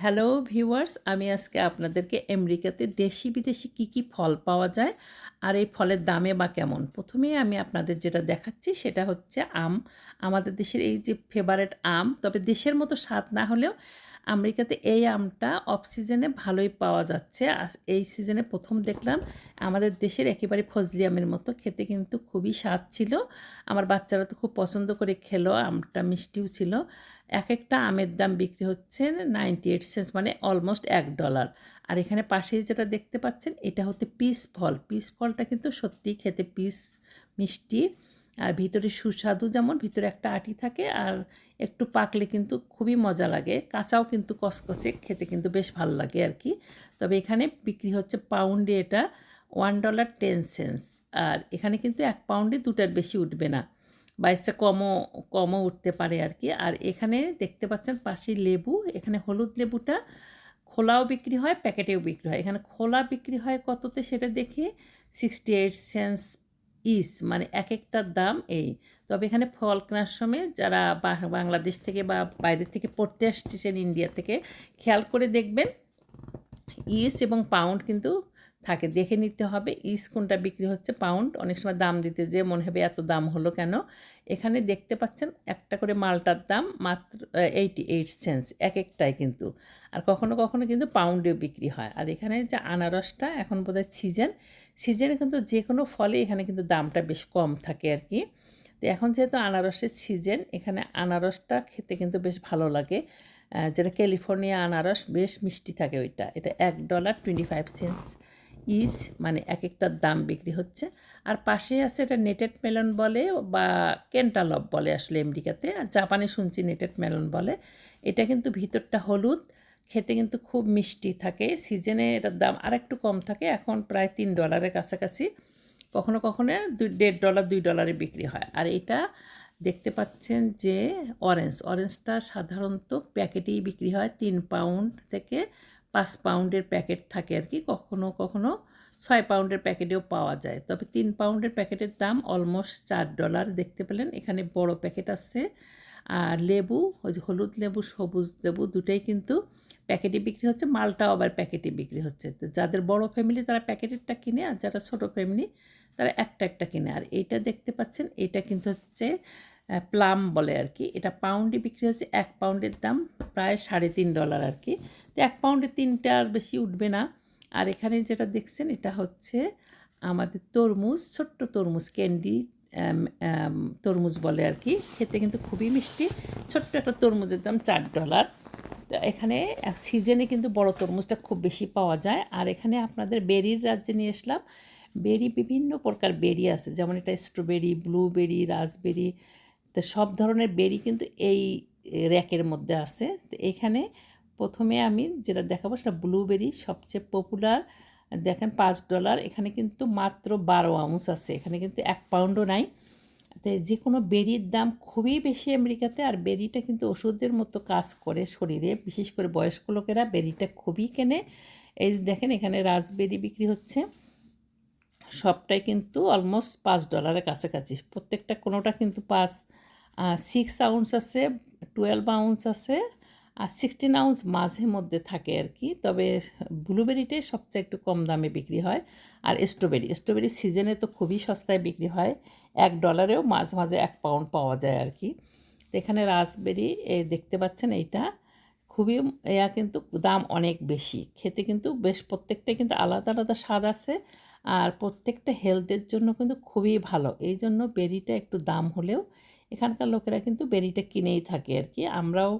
Hello viewers আমি আজকে আপনাদেরকে আমেরিকাতে দেশি বিদেশি কি কি ফল পাওয়া যায় আর এই ফলের দামে বা কেমন? প্রথমে আমি আপনাদের যেটা দেখাচ্ছি সেটা হচ্ছে আম। আমাদের দেশের এই যে ফেভারেট আম, তবে দেশের মতো স্বাদ না হলেও আমেরিকাতে এই আমটা অফ সিজনে ভালোই পাওয়া যাচ্ছে। এই সিজনে প্রথম দেখলাম আমাদের দেশের একেবারে ফজলি আমের মতো। খেতে কিন্তু খুবই স্বাদ ছিল। আমার বাচ্চারা তো খুব পছন্দ করে খেলো, আমটা মিষ্টিও ছিল। এক একটা আমের দাম বিক্রি হচ্ছে নাইনটি এইট সেন্স মানে অলমোস্ট এক ডলার। আর এখানে পাশেই যেটা দেখতে পাচ্ছেন, এটা হচ্ছে পিস ফল। পিস ফলটা কিন্তু সত্যিই খেতে পিস মিষ্টি। আর ভিতরে সুস্বাদু যেমন, ভিতরে একটা আটি থাকে আর একটু পাকলে কিন্তু খুবই মজা লাগে। কাঁচাও কিন্তু কসকসে, খেতে কিন্তু বেশ ভালো লাগে আর কি তবে এখানে বিক্রি হচ্ছে পাউন্ডে এটা ওয়ান ডলার টেন সেন্স আর এখানে কিন্তু এক পাউন্ডে দুটার বেশি উঠবে না। বাইশটা কমও কমও উঠতে পারে আর কি আর এখানে দেখতে পাচ্ছেন পাশে লেবু, এখানে হলুদ লেবুটা খোলাও বিক্রি হয়, প্যাকেটেও বিক্রি হয়। এখানে খোলা বিক্রি হয় কততে সেটা দেখে সিক্সটি এইট সেন্স ইস মানে এক একটার দাম এই। তবে এখানে ফল কেনার সময় যারা বাংলাদেশ থেকে বা বাইরে থেকে পড়তে আসতেছেন ইন্ডিয়া থেকে, খেয়াল করে দেখবেন, ইস এবং পাউন্ড কিন্তু থাকে দেখে নিতে হবে। ইস কোনটা বিক্রি হচ্ছে পাউন্ড অনেক সময় দাম দিতে যে মনে হবে এত দাম হলো কেন? এখানে দেখতে পাচ্ছেন একটা করে মালটার দাম মাত্র এইটি এইট সেন্স এক একটাই কিন্তু। আর কখনো কখনো কিন্তু পাউন্ডেও বিক্রি হয়। আর এখানে যে আনারসটা এখন বোধহয় সিজন সিজনে কিন্তু যে কোনো ফলে এখানে কিন্তু দামটা বেশ কম থাকে আর কি। তো এখন যেহেতু আনারসের সিজন এখানে আনারসটা খেতে কিন্তু বেশ ভালো লাগে। যেটা ক্যালিফোর্নিয়া আনারস, বেশ মিষ্টি থাকে ওইটা। এটা এক dollar twenty five cents each মানে এক একটার দাম বিক্রি হচ্ছে। আর পাশে আছে এটা নেটেড মেলন বলে বা কেন্টালপ বলে আসলে আমেরিকাতে। আর জাপানে শুনছি নেটেড মেলন বলে। এটা কিন্তু ভিতরটা হলুদ, খেতে কিন্তু খুব মিষ্টি থাকে। সিজনে এটার দাম আর একটু কম থাকে, এখন প্রায় তিন ডলারের কাছাকাছি। কখনো কখনো দুই, দেড় ডলার, দুই ডলারে বিক্রি হয়। আর এটা দেখতে পাচ্ছেন যে অরেঞ্জ, অরেঞ্জটা সাধারণত প্যাকেটেই বিক্রি হয় তিন পাউন্ড থেকে পাঁচ পাউন্ডের প্যাকেট থাকে আর কি, কখনো কখনো ছয় পাউন্ডের প্যাকেটেও পাওয়া যায়। তবে তিন পাউন্ডের প্যাকেটের দাম অলমোস্ট চার ডলার। দেখতে পেলেন, এখানে বড় প্যাকেট আছে। আর লেবু, ওই হলুদ লেবু, সবুজ লেবু দুটাই কিন্তু প্যাকেটে বিক্রি হচ্ছে, মালটাও আবার প্যাকেটে বিক্রি হচ্ছে। তো যাদের বড় ফ্যামিলি তারা প্যাকেটেরটা কিনে, আর যারা ছোটো ফ্যামিলি তারা একটা একটা কিনে। আর এইটা দেখতে পাচ্ছেন এটা কিন্তু হচ্ছে প্লাম বলে আর কি। এটা পাউন্ডে বিক্রি হচ্ছে, এক পাউন্ডের দাম প্রায় সাড়ে তিন ডলার আর কি। তো এক পাউন্ডে তিনটা আর বেশি উঠবে না। আর এখানে যেটা দেখছেন, এটা হচ্ছে আমাদের তরমুজ, ছোট্ট তরমুজ, ক্যান্ডি তরমুজ বলে আর কি। খেতে কিন্তু খুবই মিষ্টি। ছোট্ট একটা তরমুজের দাম চার ডলার। এখানে সিজনে কিন্তু বড় তরমুজটা খুব বেশি পাওয়া যায়। আর এখানে আপনাদের বেরির রাজ্যে নিয়ে আসলাম। বেরি বিভিন্ন প্রকার বেরি আছে। যেমন এটা স্ট্রবেরি, ব্লুবেরি, রাসবেরি। তো সব ধরনের বেরি কিন্তু এই র্যাকের মধ্যে আছে। তো এখানে প্রথমে আমি যেটা দেখাবো সেটা ব্লুবেরি সবচেয়ে পপুলার দেখেন পাঁচ ডলার এখানে কিন্তু মাত্র বারো আউন্স আছে। এখানে কিন্তু এক পাউন্ডও নাই। তো যে কোনো বেরির দাম খুবই বেশি আমেরিকাতে, আর বেরিটা কিন্তু ওষুধের মতো কাজ করে শরীরে। বিশেষ করে বয়স্ক লোকেরা বেরিটা খুবই কেনে। এই দেখেন এখানে রাসবেরি বিক্রি হচ্ছে। সবটাই কিন্তু অলমোস্ট পাঁচ ডলারের কাছাকাছি। প্রত্যেকটা কোনোটা কিন্তু পাঁচ সিক্স আউন্স আছে টুয়েলভ আউন্স আছে। আর সিক্সটিন আউন্স মাঝে মধ্যে থাকে আর কি, তবে ব্লুবেরিটাই সবচেয়ে একটু কম দামে বিক্রি হয়। আর স্ট্রবেরি স্ট্রবেরি সিজনে তো খুবই সস্তায় বিক্রি হয়, এক ডলারেও মাঝে মাঝে এক পাউন্ড পাওয়া যায় আর কি। এখানে রাসবেরি দেখতে পাচ্ছেন এইটা, খুবই এয়া কিন্তু দাম অনেক বেশি। খেতে কিন্তু বেশ প্রত্যেকটাই কিন্তু আলাদা আলাদা স্বাদ আছে, আর প্রত্যেকটা হেলথের জন্য কিন্তু খুবই ভালো। এই জন্য বেরিটা একটু দাম হলেও এখানকার লোকেরা কিন্তু বেরিটা কিনেই থাকে আর কি। আমরাও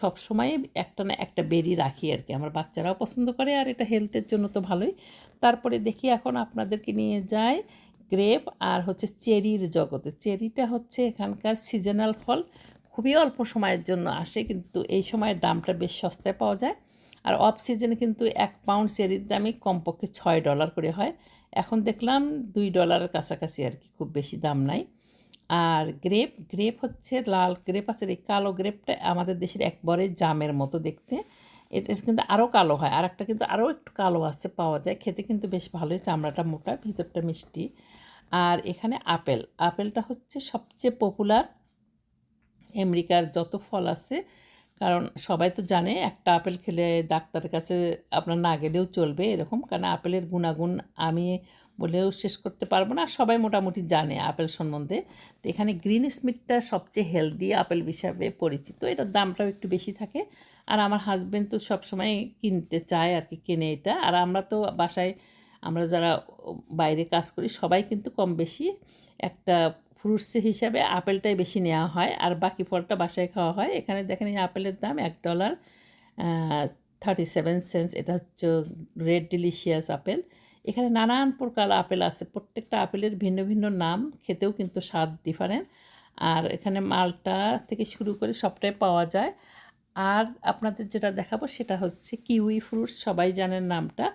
সব সময় একটা না একটা বেরি রাখি আর কি। আমার বাচ্চারাও পছন্দ করে আর এটা হেলথের জন্য তো ভালোই। তারপরে দেখি এখন আপনাদেরকে নিয়ে যায় গ্রেপ আর হচ্ছে চেরির জগতে। চেরিটা হচ্ছে এখানকার সিজনাল ফল। খুবই অল্প সময়ের জন্য আসে কিন্তু এই সময়ের দামটা বেশ সস্তায় পাওয়া যায়। আর অফ সিজনে কিন্তু এক পাউন্ড চেরির দামই কমপক্ষে ছয় ডলার করে হয়। এখন দেখলাম দুই ডলারের কাছাকাছি আর কি, খুব বেশি দাম নাই। আর গ্রেপ গ্রেপ হচ্ছে লাল গ্রেপ আছে, এই কালো গ্রেপটা আমাদের দেশের একবারে জামের মতো দেখতে। এটা কিন্তু আরও কালো হয়, আর একটা কিন্তু আরও একটু কালো আছে পাওয়া যায়। খেতে কিন্তু বেশ ভালোই, চামড়াটা মোটা, ভিতরটা মিষ্টি। আর এখানে আপেল, আপেলটা হচ্ছে সবচেয়ে পপুলার আমেরিকার যত ফল আছে, কারণ সবাই তো জানে একটা আপেল খেলে ডাক্তারের কাছে আপনার না গেলেও চলবে এরকম, কারণ আপেলের গুণাগুণ আমি বলেও শেষ করতে পারব না। সবাই মোটামুটি জানে আপেল সম্বন্ধে। তো এখানে গ্রিন স্মিথটা সবচেয়ে হেলদি আপেল হিসাবে পরিচিত। এটার দামটাও একটু বেশি থাকে। আর আমার হাজব্যান্ড তো সবসময় কিনতে চায় আর কি, কেনে এটা। আর আমরা তো বাসায়, আমরা যারা বাইরে কাজ করি, সবাই কিন্তু কম বেশি একটা ফ্রুটস হিসাবে আপেলটাই বেশি নেওয়া হয়। আর বাকি ফলটা বাসায় খাওয়া হয়। এখানে দেখেন এই আপেলের দাম এক ডলার থার্টি সেভেন সেন্স এটা হচ্ছে রেড ডিলিশিয়াস আপেল। এখানে নানান প্রকার আপেল আছে। প্রত্যেকটা আপেলের ভিন্ন ভিন্ন নাম, খেতেও কিন্তু স্বাদ ডিফারেন্ট আর এখানে মালটা থেকে শুরু করে সবটাই পাওয়া যায়। আর আপনাদের যেটা দেখাবো সেটা হচ্ছে কিউই ফ্রুটস, সবাই জানেন নামটা।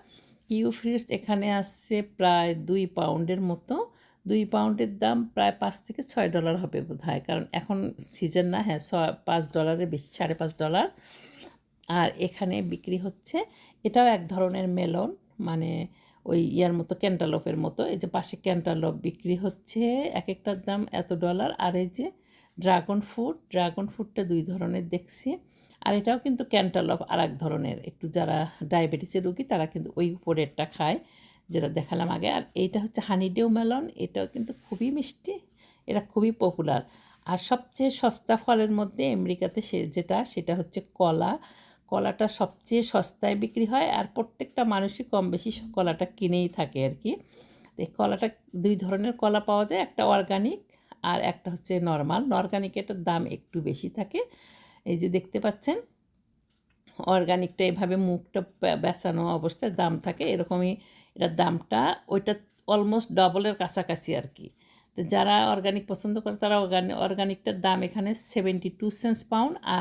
কিউ ফ্রুটস এখানে আসছে প্রায় দুই পাউন্ডের মতো। দুই পাউন্ডের দাম প্রায় পাঁচ থেকে ছয় ডলার হবে বোধ হয় কারণ এখন সিজন না হ্যাঁ ছয় পাঁচ ডলারের বেশি, সাড়ে পাঁচ ডলার। আর এখানে বিক্রি হচ্ছে, এটাও এক ধরনের মেলন মানে ওই ইয়ার মতো ক্যান্টালপের মতো, এই যে পাশে ক্যান্টালপ বিক্রি হচ্ছে এক একটার দাম এত ডলার আর এই যে ড্রাগন ফ্রুট ড্রাগন ফ্রুটটা দুই ধরনের দেখছি, আর এটাও কিন্তু ক্যান্টালপ আর এক ধরনের, একটু যারা ডায়াবেটিসের রুগী তারা কিন্তু ওই উপরেরটা খায়, যেটা দেখালাম আগে, আর এইটা হচ্ছে হানিডেউ মেলন এটাও কিন্তু খুবই মিষ্টি, এটা খুবই পপুলার আর সবচেয়ে সস্তা ফলের মধ্যে আমেরিকাতে সে যেটা, সেটা হচ্ছে কলা কলাটা সবচেয়ে সস্তায় বিক্রি হয় আর প্রত্যেকটা মানুষই কম বেশি কলাটা কিনেই থাকে আর কি। এই কলাটা দুই ধরনের কলা পাওয়া যায়, একটা অর্গানিক আর একটা হচ্ছে নর্মাল অর্গানিক এটার দাম একটু বেশি থাকে। এই যে দেখতে পাচ্ছেন অর্গানিকটা এভাবে মুখটা বেচানো অবস্থায় দাম থাকে। এরকমই এটার দামটা ওইটা অলমোস্ট ডবলের কাছাকাছি আর কি। তো যারা অর্গানিক পছন্দ করে তারা অর্গানিক অর্গানিকটার দাম এখানে সেভেন্টি টু সেন্স পাউন্ড আর